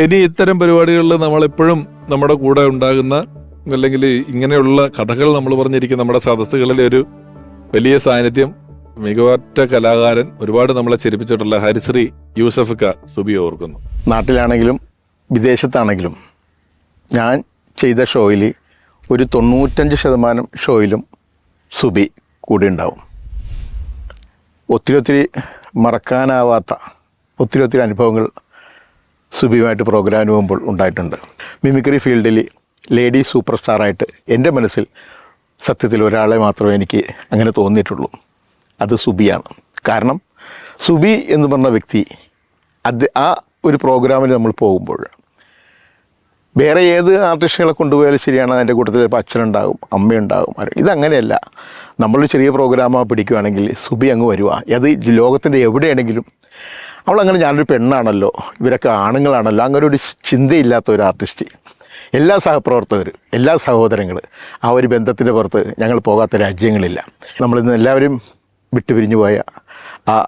ഇനി ഇത്തരം പരിപാടികളിൽ നമ്മളെപ്പോഴും നമ്മുടെ കൂടെ ഉണ്ടാകുന്ന അല്ലെങ്കിൽ ഇങ്ങനെയുള്ള കഥകൾ നമ്മൾ പറഞ്ഞിരിക്കുന്ന നമ്മുടെ സദസ്സുകളിലെ ഒരു വലിയ സാന്നിധ്യം മികവറ്റ കലാകാരൻ ഒരുപാട് നമ്മളെ ചിരിപ്പിച്ചിട്ടുള്ള ഹരിശ്രീ യൂസഫ് ക സുബി ഓർക്കുന്നു. നാട്ടിലാണെങ്കിലും വിദേശത്താണെങ്കിലും ഞാൻ ചെയ്ത ഷോയിൽ ഒരു തൊണ്ണൂറ്റഞ്ച് ശതമാനം ഷോയിലും സുബി കൂടെ ഉണ്ടാവും. ഒത്തിരി ഒത്തിരി മറക്കാനാവാത്ത ഒത്തിരി ഒത്തിരി അനുഭവങ്ങൾ സുബിയുമായിട്ട് പ്രോഗ്രാമിന് പോകുമ്പോൾ ഉണ്ടായിട്ടുണ്ട്. മിമിക്രി ഫീൽഡിൽ ലേഡി സൂപ്പർ സ്റ്റാറായിട്ട് എന്റെ മനസ്സിൽ സത്യത്തിൽ ഒരാളെ മാത്രമേ എനിക്ക് അങ്ങനെ തോന്നിയിട്ടുള്ളൂ. അത് സുബിയാണ്. കാരണം സുബി എന്ന് പറഞ്ഞ വ്യക്തി അത് ആ ഒരു പ്രോഗ്രാമിൽ നമ്മൾ പോകുമ്പോൾ വേറെ ഏത് ആർട്ടിസ്റ്റുകളെ കൊണ്ടുപോയാലും ശരിയാണ് അതിന്റെ കൂട്ടത്തിൽ ഇപ്പോൾ അച്ഛനുണ്ടാകും അമ്മയുണ്ടാകും ഇതങ്ങനെയല്ല. നമ്മളൊരു ചെറിയ പ്രോഗ്രാമോ പിടിക്കുകയാണെങ്കിൽ സുബി അങ്ങ് വരുക അത് ലോകത്തിന്റെ എവിടെയാണെങ്കിലും അവളങ്ങനെ ഞാനൊരു പെണ്ണാണല്ലോ. ഇവരൊക്കെ ആണുങ്ങളാണല്ലോ. അങ്ങനെ ഒരു ചിന്തയില്ലാത്ത ഒരു ആർട്ടിസ്റ്റ് എല്ലാ സഹപ്രവർത്തകർ എല്ലാ സഹോദരങ്ങൾ ആ ഒരു ബന്ധത്തിന്റെ പുറത്ത് ഞങ്ങൾ പോകാത്ത രാജ്യങ്ങളില്ല. നമ്മളിന്ന് എല്ലാവരും വിട്ടുപിരിഞ്ഞു പോയ ആ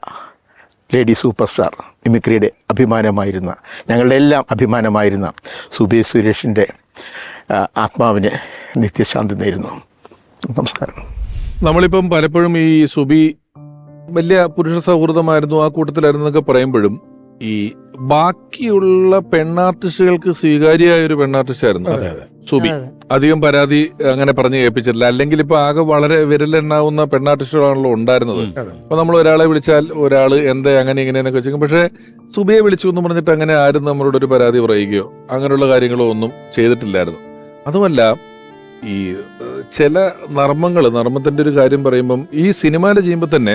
ലേഡി സൂപ്പർ സ്റ്റാർ മിമിക്രിയുടെ അഭിമാനമായിരുന്ന ഞങ്ങളുടെ എല്ലാം അഭിമാനമായിരുന്ന സുബി സുരേഷിന്റെ ആത്മാവിന് നിത്യശാന്തി നേരുന്നു. നമസ്കാരം. നമ്മളിപ്പം പലപ്പോഴും ഈ സുബി വലിയ പുരുഷ സൗഹൃദമായിരുന്നു ആ കൂട്ടത്തിലായിരുന്നു എന്നൊക്കെ പറയുമ്പോഴും ഈ ബാക്കിയുള്ള പെണ്ണാർട്ടിസ്റ്റുകൾക്ക് സ്വീകാര്യമായ ഒരു പെണ്ണാർട്ടിസ്റ്റായിരുന്നു സുബി. അധികം പരാതി അങ്ങനെ പറഞ്ഞു കേൾപ്പിച്ചിട്ടില്ല. അല്ലെങ്കിൽ ഇപ്പൊ ആകെ വളരെ വിരലെണ്ണാവുന്ന പെണ്ണാർട്ടിസ്റ്റുകളാണല്ലോ ഉണ്ടായിരുന്നത്. അപ്പൊ നമ്മൾ ഒരാളെ വിളിച്ചാൽ ഒരാൾ എന്താ അങ്ങനെ ഇങ്ങനെയൊക്കെ വെച്ചേക്കും പക്ഷെ സുബിയെ വിളിച്ചു എന്ന് പറഞ്ഞിട്ട് അങ്ങനെ ആരും നമ്മളോട് ഒരു പരാതി പറയുകയോ അങ്ങനെയുള്ള കാര്യങ്ങളോ ഒന്നും ചെയ്തിട്ടില്ലായിരുന്നു. അതുമല്ല ഈ ചില നർമ്മങ്ങൾ നർമ്മത്തിന്റെ ഒരു കാര്യം പറയുമ്പം ഈ സിനിമയിൽ ചെയ്യുമ്പോൾ തന്നെ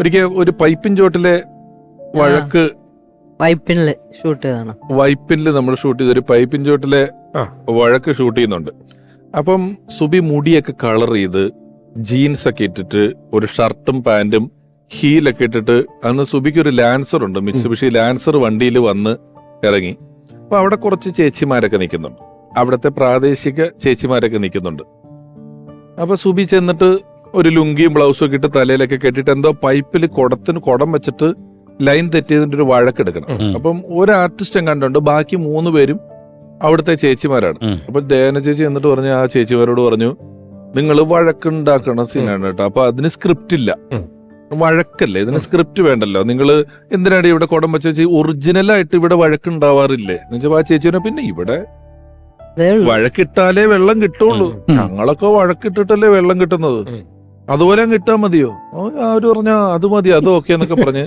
ഒരിക്കൽ ഒരു പൈപ്പിൻ ചോട്ടിലെ വഴക്ക് വൈപ്പിനിൽ ഷൂട്ട് ചെയ്താണ് വൈപ്പിനിൽ നമ്മൾ ഷൂട്ട് ചെയ്ത് ഒരു പൈപ്പിൻ ചോട്ടിലെ. വഴക്ക് ഷൂട്ട് ചെയ്യുന്നുണ്ട്. അപ്പം സുബി മുടിയൊക്കെ കളർ ചെയ്ത് ജീൻസ് ഒക്കെ ഇട്ടിട്ട് ഒരു ഷർട്ടും പാന്റും ഹീലൊക്കെ ഇട്ടിട്ട് അന്ന് സുബിക്ക് ഒരു ലാൻസർ ഉണ്ട് മിറ്റ്സുബിഷി ലാൻസർ വണ്ടിയിൽ വന്ന് ഇറങ്ങി. അപ്പൊ അവിടെ കുറച്ച് ചേച്ചിമാരൊക്കെ നിൽക്കുന്നുണ്ട്. അവിടുത്തെ പ്രാദേശിക ചേച്ചിമാരൊക്കെ നിൽക്കുന്നുണ്ട്. അപ്പൊ സുബി ചെന്നിട്ട് ഒരു ലുങ്കിയും ബ്ലൗസും ഒക്കെ ഇട്ട് തലയിലൊക്കെ കെട്ടിട്ട് എന്തോ പൈപ്പിൽ കുടത്തിന് കുടം വെച്ചിട്ട് ലൈൻ തെറ്റിയതിന്റെ ഒരു വഴക്കെടുക്കണം അപ്പം ഒരു ആർട്ടിസ്റ്റ് കണ്ടുണ്ട് ബാക്കി മൂന്ന് പേരും അവിടുത്തെ ചേച്ചിമാരാണ്. അപ്പൊ ദേവന ചേച്ചി എന്നിട്ട് പറഞ്ഞു ആ ചേച്ചിമാരോട് പറഞ്ഞു നിങ്ങൾ വഴക്കുണ്ടാക്കണ സീനാണ് കേട്ടോ. അപ്പൊ അതിന് സ്ക്രിപ്റ്റ് ഇല്ല. വഴക്കല്ലേ. ഇതിന് സ്ക്രിപ്റ്റ് വേണ്ടല്ലോ. നിങ്ങൾ എന്തിനാണ് ഇവിടെ കുടം വെച്ച ചേച്ചി ഒറിജിനലായിട്ട് ഇവിടെ വഴക്കുണ്ടാവാറില്ലേ? എന്ന് വെച്ചാൽ ആ ചേച്ചി പറഞ്ഞു, പിന്നെ ഇവിടെ വഴക്കിട്ടാലേ വെള്ളം കിട്ടുള്ളൂ. ഞങ്ങളൊക്കെ വഴക്കിട്ടിട്ടല്ലേ വെള്ളം കിട്ടുന്നത്. അതുപോലെ കിട്ടാൻ മതിയോ? അവർ പറഞ്ഞ അത് മതി അത് ഓക്കെ എന്നൊക്കെ പറഞ്ഞ്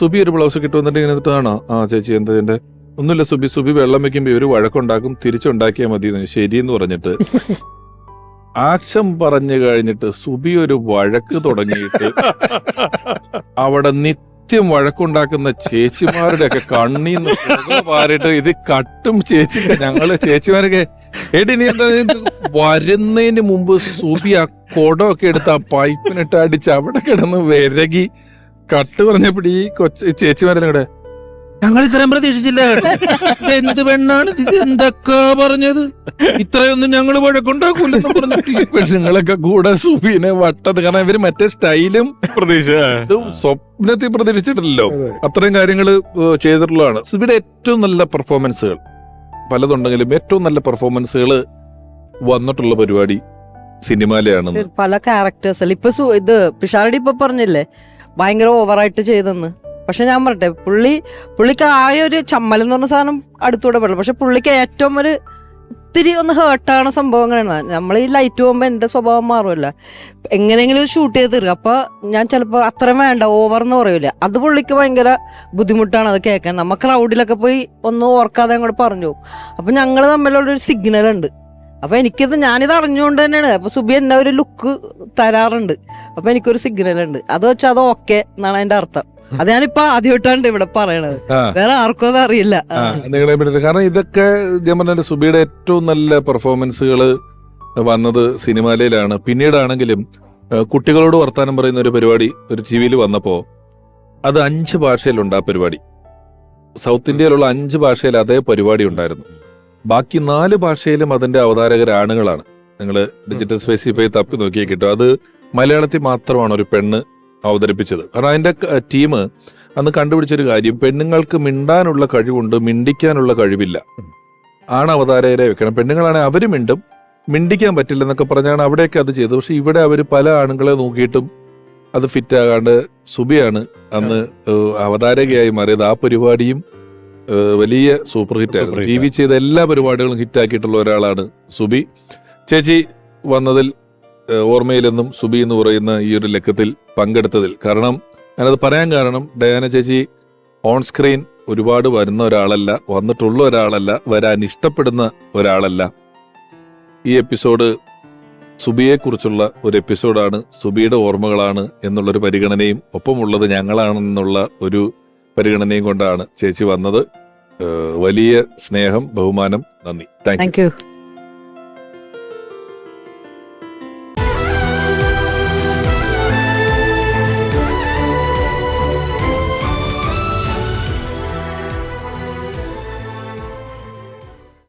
സുബി ഒരു ബ്ലൗസ് കിട്ടു വന്നിട്ട് ഇങ്ങനെ ആ ചേച്ചി എന്താ എന്റെ ഒന്നുമില്ല സുബി സുബി വെള്ളം വെക്കുമ്പോ ഇവർ വഴക്കുണ്ടാക്കും തിരിച്ചുണ്ടാക്കിയാൽ മതി ശരി എന്ന് പറഞ്ഞിട്ട്. ആക്ഷൻ പറഞ്ഞു കഴിഞ്ഞിട്ട് സുബി ഒരു വഴക്ക് തുടങ്ങിയിട്ട് അവിടെ നിത്യം വഴക്കുണ്ടാക്കുന്ന ചേച്ചിമാരുടെ ഒക്കെ കണ്ണീന്ന് പാരിട്ട് ഇത് കട്ടും ചേച്ചി ഞങ്ങൾ ചേച്ചിമാരൊക്കെ എടി നീ എന്താ വരുന്നതിന് മുമ്പ് സൂപി ആ കൊടമൊക്കെ എടുത്ത് ആ പൈപ്പിനിട്ട് അടിച്ച് അവിടെ കിടന്ന് വിരകി കട്ട് പറഞ്ഞപ്പോ ഈ കൊച്ച ചേച്ചിമാരെല്ലാം കൂടെ ഞങ്ങൾ ഇത്രയും പ്രതീക്ഷിച്ചില്ല എന്ത് പെണ്ണാണ് ഇത്? എന്തൊക്കെ പറഞ്ഞത്? ഇത്രയൊന്നും ഞങ്ങൾ വഴക്കുണ്ടാക്കൂലെന്ന് പറഞ്ഞിട്ട് പെണ്ണുങ്ങളൊക്കെ കൂടെ സുബീനെ വട്ടത്. കാരണം ഇവർ മറ്റേ സ്റ്റൈലും പ്രതീക്ഷ. സ്വപ്നത്തിൽ പ്രതീക്ഷിച്ചിട്ടില്ലല്ലോ. അത്രയും കാര്യങ്ങൾ ചെയ്തിട്ടുള്ളതാണ്. സുബിയുടെ ഏറ്റവും നല്ല പെർഫോമൻസുകൾ പലതുണ്ടെങ്കിലും ഏറ്റവും നല്ല പെർഫോമൻസുകൾ വന്നിട്ടുള്ള പരിപാടി സിനിമയിലാണ് പല ക്യാരക്ടേഴ്സ് ഇപ്പൊ ഇത് പിഷാരടി ഇപ്പൊ പറഞ്ഞില്ലേ? ഭയങ്കര ഓവറായിട്ട് ചെയ്തെന്ന്. പക്ഷെ ഞാൻ പറട്ടെ പുള്ളി പുള്ളിക്ക് ആയ ഒരു ചമ്മൽ എന്ന് പറഞ്ഞ സാധനം അടുത്തൂടെ പറ്റില്ല പക്ഷെ പുള്ളിക്ക് ഏറ്റവും ഒരു ഇത്തിരി ഒന്ന് ഹേർട്ടാണ് സംഭവങ്ങളാണ്. നമ്മൾ ഈ ലൈറ്റ് പോകുമ്പോൾ എന്റെ സ്വഭാവം മാറുമല്ല എങ്ങനെയെങ്കിലും ഷൂട്ട് ചെയ്ത് തീർക്കുക അപ്പോൾ ഞാൻ ചിലപ്പോൾ അത്രയും വേണ്ട ഓവർ എന്ന് പറയില്ല അത് പുള്ളിക്ക് ഭയങ്കര ബുദ്ധിമുട്ടാണ് അത് കേൾക്കാൻ. നമ്മൾ ക്രൗഡിലൊക്കെ പോയി ഒന്ന് ഓർക്കാതെ അങ്ങോട്ട് പറഞ്ഞു പോകും. അപ്പം ഞങ്ങൾ തമ്മിലുള്ളൊരു സിഗ്നൽ ഉണ്ട്. അപ്പൊ എനിക്കിത് ഞാനിത് അറിഞ്ഞുകൊണ്ട് തന്നെയാണ്. അപ്പോൾ സുബി എന്നെ ഒരു ലുക്ക് തരാറുണ്ട്. അപ്പോൾ എനിക്കൊരു സിഗ്നൽ ഉണ്ട്. അത് വെച്ചാൽ അത് ഓക്കെ എന്നാണ് അതിന്റെ അർത്ഥം. അത് ഞാനിപ്പോ ആദ്യമായിട്ടാണ് ഇവിടെ പറയണത്. വേറെ ആർക്കും അത് അറിയില്ല. നിങ്ങളെ കാരണം ഇതൊക്കെ ഞാൻ പറഞ്ഞ സുബിയുടെ ഏറ്റവും നല്ല പെർഫോമൻസുകൾ വന്നത് സിനിമാലയിലാണ്. പിന്നീടാണെങ്കിലും കുട്ടികളോട് വർത്താനം പറയുന്ന ഒരു പരിപാടി ഒരു ടി വിയിൽ വന്നപ്പോ അത് അഞ്ച് ഭാഷയിലുണ്ട് ആ പരിപാടി. സൗത്ത് ഇന്ത്യയിലുള്ള അഞ്ച് ഭാഷയിൽ അതേ പരിപാടി ഉണ്ടായിരുന്നു. ബാക്കി നാല് ഭാഷയിലും അതിന്റെ അവതാരകർ ആണുങ്ങളാണ്. നിങ്ങൾ ഡിജിറ്റൽ സ്പേസിൽ പോയി തപ്പി നോക്കിയാൽ കിട്ടും അത് മലയാളത്തിൽ മാത്രമാണ് ഒരു പെണ്ണ് അവതരിപ്പിച്ചത്. കാരണം അതിന്റെ ടീം അന്ന് കണ്ടുപിടിച്ചൊരു കാര്യം പെണ്ണുങ്ങൾക്ക് മിണ്ടാനുള്ള കഴിവുണ്ട് മിണ്ടിക്കാനുള്ള കഴിവില്ല. ആണ് അവതാരകരെ വെക്കണം. പെണ്ണുങ്ങളാണെങ്കിൽ അവർ മിണ്ടും മിണ്ടിക്കാൻ പറ്റില്ലെന്നൊക്കെ പറഞ്ഞാണ് അവിടെയൊക്കെ അത് ചെയ്തത്. പക്ഷെ ഇവിടെ അവർ പല ആണുങ്ങളെ നോക്കിയിട്ടും അത് ഫിറ്റ് ആകാണ്ട് സുബിയാണ് അന്ന് അവതാരകയായി മാറിയത്. ആ പരിപാടിയും വലിയ സൂപ്പർ ഹിറ്റ് ആയിരുന്നു. ടി വി ചെയ്ത എല്ലാ പരിപാടികളും ഹിറ്റ് ആക്കിയിട്ടുള്ള ഒരാളാണ് സുബി. ചേച്ചി വന്നതിൽ ഓർമ്മയിലെന്നും സുബി എന്ന് പറയുന്ന ഈ ഒരു ലക്കത്തിൽ പങ്കെടുത്തതിൽ. കാരണം ഞാനത് പറയാൻ കാരണം ഡയാന ചേച്ചി ഓൺ സ്ക്രീൻ ഒരുപാട് വരുന്ന ഒരാളല്ല വന്നിട്ടുള്ള ഒരാളല്ല വരാൻ ഇഷ്ടപ്പെടുന്ന ഒരാളല്ല. ഈ എപ്പിസോഡ് സുബിയെക്കുറിച്ചുള്ള ഒരു എപ്പിസോഡാണ് സുബിയുടെ ഓർമ്മകളാണ് എന്നുള്ളൊരു പരിഗണനയും ഒപ്പമുള്ളത് ഞങ്ങളാണെന്നുള്ള ഒരു പരിഗണനയും കൊണ്ടാണ് ചേച്ചി വന്നത്. വലിയ സ്നേഹം ബഹുമാനം നന്ദി. Thank you